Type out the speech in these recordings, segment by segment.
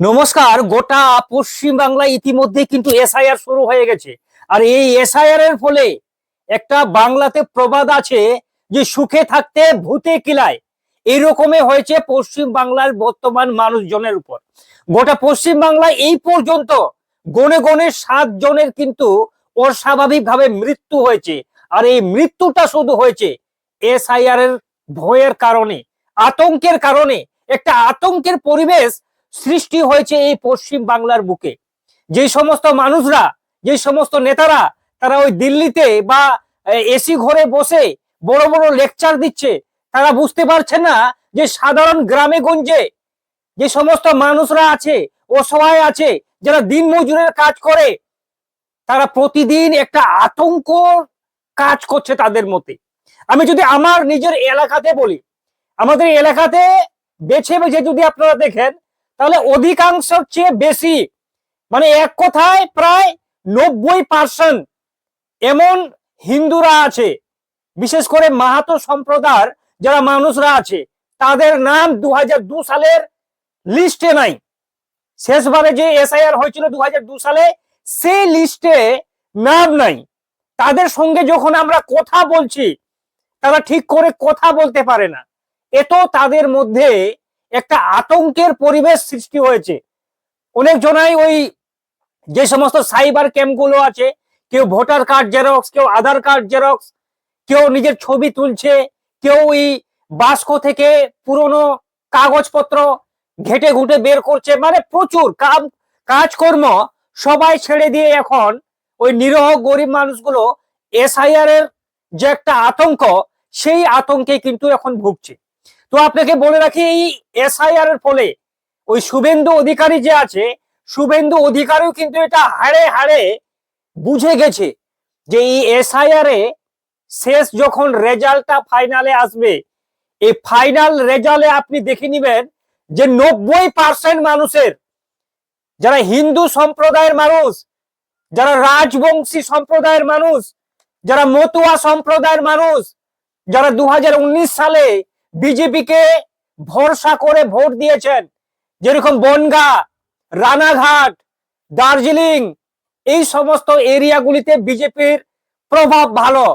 নমস্কার, গোটা পশ্চিম বাংলায় ইতিমধ্যে কিন্তু এসআইআর শুরু হয়ে গেছে। আর এই এসআইআর এর ফলে একটা বাংলাতে প্রবাদ আছে যে সুখে থাকতে ভূতে কিলায়। এইরকমই হয়েছে পশ্চিম বাংলার বর্তমান মানুষজনের উপর। গোটা পশ্চিম বাংলায় এই পর্যন্ত গনে গনে সাত জনের কিন্তু অস্বাভাবিকভাবে মৃত্যু হয়েছে। আর এই মৃত্যুটা শুধু হয়েছে এসআইআর এর ভয়ের কারণে, আতঙ্কের কারণে। একটা আতঙ্কের পরিবেশ সৃষ্টি হয়েছে এই পশ্চিম বাংলার বুকে। যে সমস্ত মানুষরা, যে সমস্ত নেতারা, তারা ওই দিল্লিতে বা এসি ঘরে বসে বড় বড় লেকচার দিচ্ছে, তারা বুঝতে পারছে না যে সাধারণ গ্রামে গঞ্জে যে সমস্ত মানুষরা আছে, অসহায় আছে, যারা দিন মজুরের কাজ করে, তারা প্রতিদিন একটা আতঙ্ক কাজ করছে তাদের মধ্যে। আমি যদি আমার নিজের এলাকাতে বলি, আমাদের এলাকাতে বেছে বেছে যদি আপনারা দেখেন তাহলে অধিকাংশ চেয়ে বেশি মানে এক কথায় প্রায় নব্বই পার্সেন্ট এমন হিন্দুরা আছে, বিশেষ করে মাহাতো সম্প্রদায়ের যারা মানুষরা আছে, তাদের নাম দু সালের লিস্টে নাই। শেষবারে যে এসআইআর হয়েছিল দু সালে, সেই লিস্টে নাম নাই। তাদের সঙ্গে যখন আমরা কথা বলছি, তারা ঠিক করে কথা বলতে পারে না। এত তাদের মধ্যে একটা আতঙ্কের পরিবেশ সৃষ্টি হয়েছে। অনেক জনাই ওই যে সমস্ত সাইবার ক্যাম্পগুলো আছে, কেউ ভোটার কার্ড জেরক্স, কেউ আধার কার্ড জেরক্স, কেউ নিজের ছবি তুলছে, কেউ ওই বাস্ক থেকে পুরনো কাগজপত্র ঘেটে ঘুটে বের করছে। মানে প্রচুর কাম, কাজকর্ম সবাই ছেড়ে দিয়ে এখন ওই নিরহ গরিব মানুষগুলো এসআইআর এর যে একটা আতঙ্ক, সেই আতঙ্কে কিন্তু এখন ভুগছে। তো আপনাকে বলে রাখি, এই এসআইআর এর ফলে ওই শুভেন্দু অধিকারী যে আছে, শুভেন্দু অধিকারীও কিন্তু এটা হাড়ে হাড়ে বুঝে গেছে যে এই এসআইআর এ শেষ যখন রেজাল্টটা ফাইনালে আসবে, এই ফাইনাল রেজাল্টে আপনি দেখে নিবেন যে নব্বই পার্সেন্ট মানুষের, যারা হিন্দু সম্প্রদায়ের মানুষ, যারা রাজবংশী সম্প্রদায়ের মানুষ, যারা মতুয়া সম্প্রদায়ের মানুষ, যারা দু হাজার উনিশ সালে বিজেপিকে ভরসা করে ভোট দিয়েছেন। যেরকম বনগা, রানাঘাট, দার্জিলিং, এই সমস্ত এরিয়াগুলিতে বিজেপির প্রভাব ভালো।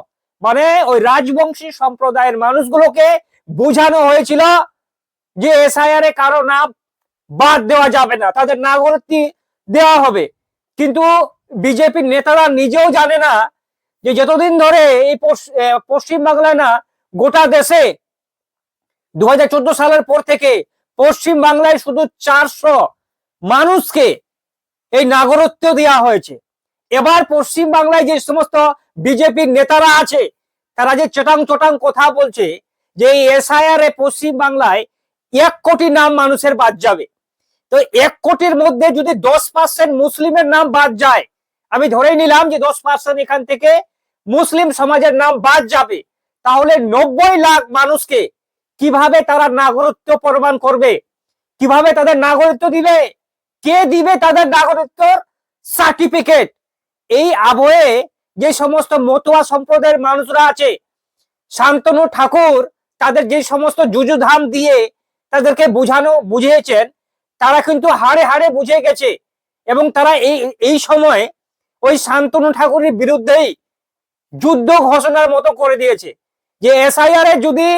মানে ওই রাজবংশী সম্প্রদায়ের মানুষগুলোকে বোঝানো হয়েছিল যে এসআইআর এ কারও নাম বাদ দেওয়া যাবে না, তাদের নাগরিকত্ব দেওয়া হবে। কিন্তু বিজেপির নেতারা নিজেও জানে না যে যতদিন ধরে এই পশ্চিম বাংলায় না গোটা দেশে দু হাজার চোদ্দ সালের পর থেকে পশ্চিম বাংলায় শুধু চারশো মানুষকে এই নাগরত্ব দেওয়া হয়েছে। এবার পশ্চিম বাংলায় যে সমস্ত বিজেপির নেতারা আছে, তারা যে চটাং চটাং কথা বলছে যে এসআইআর এ পশ্চিম বাংলায় এক কোটি নাম মানুষের বাদ যাবে। তো এক কোটির মধ্যে যদি দশ পার্সেন্ট মুসলিমের নাম বাদ যায়, আমি ধরেই নিলাম যে দশ পার্সেন্ট এখান থেকে মুসলিম সমাজের নাম বাদ যাবে, তাহলে নব্বই লাখ মানুষকে কীভাবে তারা নাগরিকত্ব প্রমাণ করবে? কীভাবে তাদের নাগরিকত্ব দিবে? কে দিবে তাদের নাগরিকত্ব সার্টিফিকেট এই আবহে যে সমস্ত মতুয়া সম্প্রদায়ের মানুষরা আছে, শান্তনু ঠাকুর তাদের যে সমস্ত যুযুধাম দিয়ে তাদেরকে বুঝানো, বুঝিয়েছেন, তারা কিন্তু হাড়ে হাড়ে বুঝে গেছে এবং তারা এই এই সময় ওই শান্তনু ঠাকুরের বিরুদ্ধেই যুদ্ধ ঘোষণার মতো করে দিয়েছে। যে এসআইআর যদি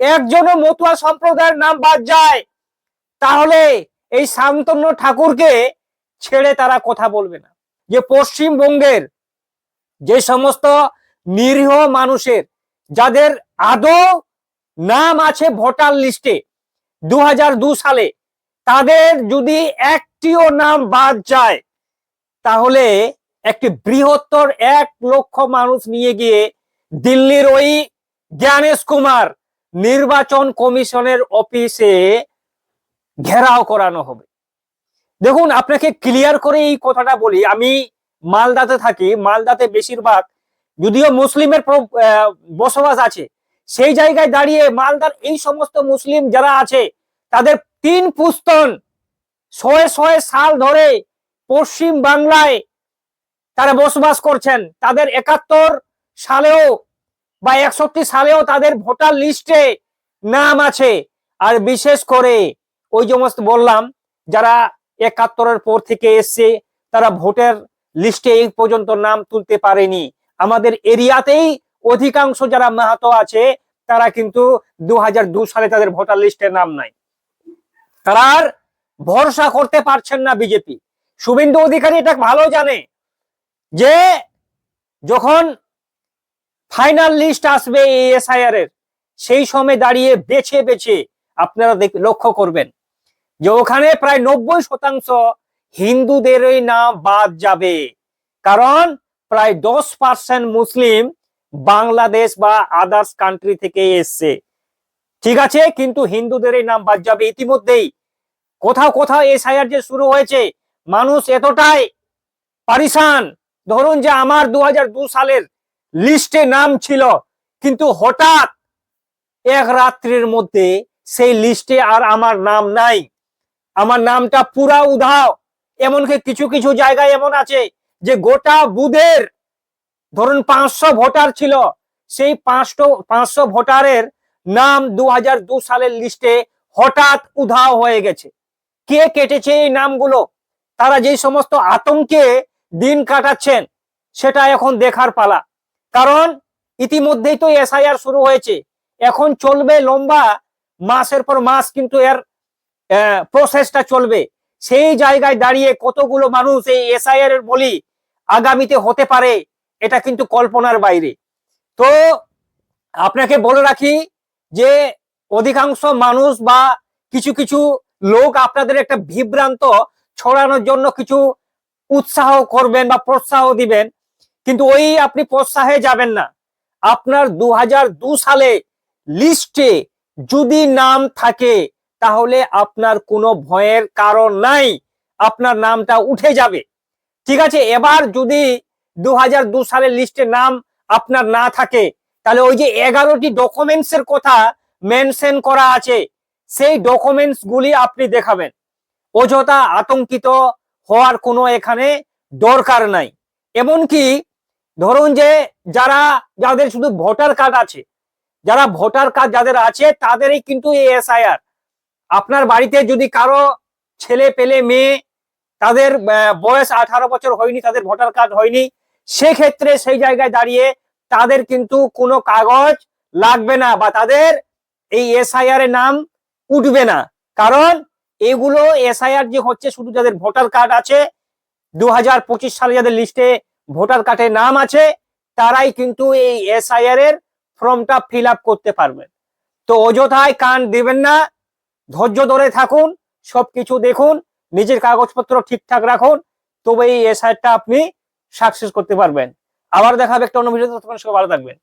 একজনও মতুয়া সম্প্রদায়ের নাম বাদ যায়। তাহলে এই শান্তন্য ঠাকুরকে ছেড়ে তারা কথা বলবে না। যে পশ্চিমবঙ্গের যে সমস্ত নিরীহ মানুষের, যাদের আদৌ নাম আছে ভোটার লিস্টে দু সালে, তাদের যদি একটিও নাম বাদ যায়, তাহলে একটি বৃহত্তর এক লক্ষ মানুষ নিয়ে গিয়ে দিল্লির ওই জ্ঞানেশ কুমার নির্বাচন কমিশনের অফিসে ঘেরাও করানো হবে। দেখুন, আপনাকে ক্লিয়ার করে এই কথাটা বলি। আমি মালদাতে থাকি, মালদাতে বেশিরভাগ, যদিও মুসলিমের বসবাস আছে, সেই জায়গায় দাঁড়িয়ে মালদার এই সমস্ত মুসলিম যারা আছে, তাদের তিন পুস্তন শয়ে শয়ে সাল ধরে পশ্চিম বাংলায় তারা বসবাস করছেন। তাদের একাত্তর সালেও বা একষট্টি সালেও তাদের ভোটার লিস্টে নাম আছে। আর বিশেষ করে ওই সমস্ত বললাম, যারা একাত্তরের পর থেকে এসছে, তারা ভোটের লিস্টে এই পর্যন্ত নাম তুলতে পারেনি। আমাদের এরিয়াতেই অধিকাংশ যারা মাহাতো আছে, তারা কিন্তু দু সালে তাদের ভোটার লিস্টে নাম নাই। তারা আর ভরসা করতে পারছেন না বিজেপি। শুভেন্দু অধিকারী এটা ভালো জানে যে, যখন ফাইনাল লিস্ট আসবে এই এসআইআর এর। সেই সময় দাঁড়িয়ে বেছে বেছে আপনারা লক্ষ্য করবেন যে ওখানে প্রায় নব্বই শতাংশ হিন্দুদেরই নাম বাদ যাবে। কারণ প্রায় দশ পার্সেন্ট মুসলিম বাংলাদেশ বা আদার্স কান্ট্রি থেকে এসছে। ঠিক আছে, কিন্তু হিন্দুদেরই নাম বাদ যাবে ইতিমধ্যেই। কোথাও কোথাও এসআইআর যে শুরু হয়েছে, মানুষ এতটাই পারিশান। ধরুন যে আমার দু সালের লিস্টে নাম ছিল, কিন্তু হঠাৎ এক রাত্রির মধ্যে সেই লিস্টে আর আমার নাম নাই। আমার নামটা পুরা উধাও, এমনকি কিছু কিছু জায়গায় এমন আছে যে গোটা বুধের ধরুন পাঁচশো ভোটার ছিল, সেই পাঁচশো পাঁচশো ভোটারের নাম দু সালের লিস্টে হঠাৎ উধাও হয়ে গেছে। কে কেটেছে এই নামগুলো? তারা যেই সমস্ত আতঙ্কে দিন কাটাচ্ছেন, সেটা এখন দেখার পালা। কারণ ইতিমধ্যেই তো এসআইআর শুরু হয়েছে। এখন চলবে লম্বা মাসের পর মাস কিন্তু এর প্রসেসটা চলবে। সেই জায়গায় দাঁড়িয়ে কতগুলো মানুষ এই এসআইআর এর বলি আগামীতে হতে পারে, এটা কিন্তু কল্পনার বাইরে। তো আপনাকে বলে রাখি যে অধিকাংশ মানুষ বা কিছু কিছু লোক আপনাদের একটা বিভ্রান্ত ছড়ানোর জন্য কিছু উৎসাহ করবেন বা প্রোৎসাহ দিবেন। কিন্তু ওই আপনি প্রোৎসাহে যাবেন না। আপনার দু সালে লিস্টে যদি নাম থাকে, তাহলে আপনার কোনো ভয়ের কারণ নাই। আপনার নামটা উঠে যাবে। ঠিক আছে, এবার যদি দু সালের লিস্টে নাম আপনার না থাকে, তাহলে ওই যে এগারোটি ডকুমেন্টস এর কথা মেনশন করা আছে, সেই ডকুমেন্টস গুলি আপনি দেখাবেন। অযথা আতঙ্কিত হওয়ার কোনো এখানে দরকার নাই। এমনকি ধরুন যে যারা, যাদের শুধু ভোটার কার্ড আছে, যারা ভোটার কার্ড যাদের আছে, তাদেরই কিন্তু এই এসআইআর আপনার বাড়িতে যদি কারও ছেলে পেলে, মেয়ে, তাদের বয়স আঠারো বছর হয়নি, তাদের ভোটার কার্ড হয়নি, সেক্ষেত্রে সেই জায়গায় দাঁড়িয়ে তাদের কিন্তু কোনো কাগজ লাগবে না বা তাদের এই এসআইআর এর নাম উঠবে না। কারণ এগুলো এসআইআর যে হচ্ছে, শুধু যাদের ভোটার কার্ড আছে দু হাজার পঁচিশ সালে যাদের লিস্টে ভোটার কার্ডে নাম আছে, তারাই কিন্তু এই এসআইআর এর ফর্মটা ফিল করতে পারবেন তো অযথায় কান দিবেন না, ধৈর্য ধরে থাকুন, সবকিছু দেখুন, নিজের কাগজপত্র ঠিকঠাক রাখুন, তবে এই এসআইআরটা আপনি সাকসেস করতে পারবেন। আবার দেখাবে একটা অন্য ভিডিওতে ভালো থাকবেন।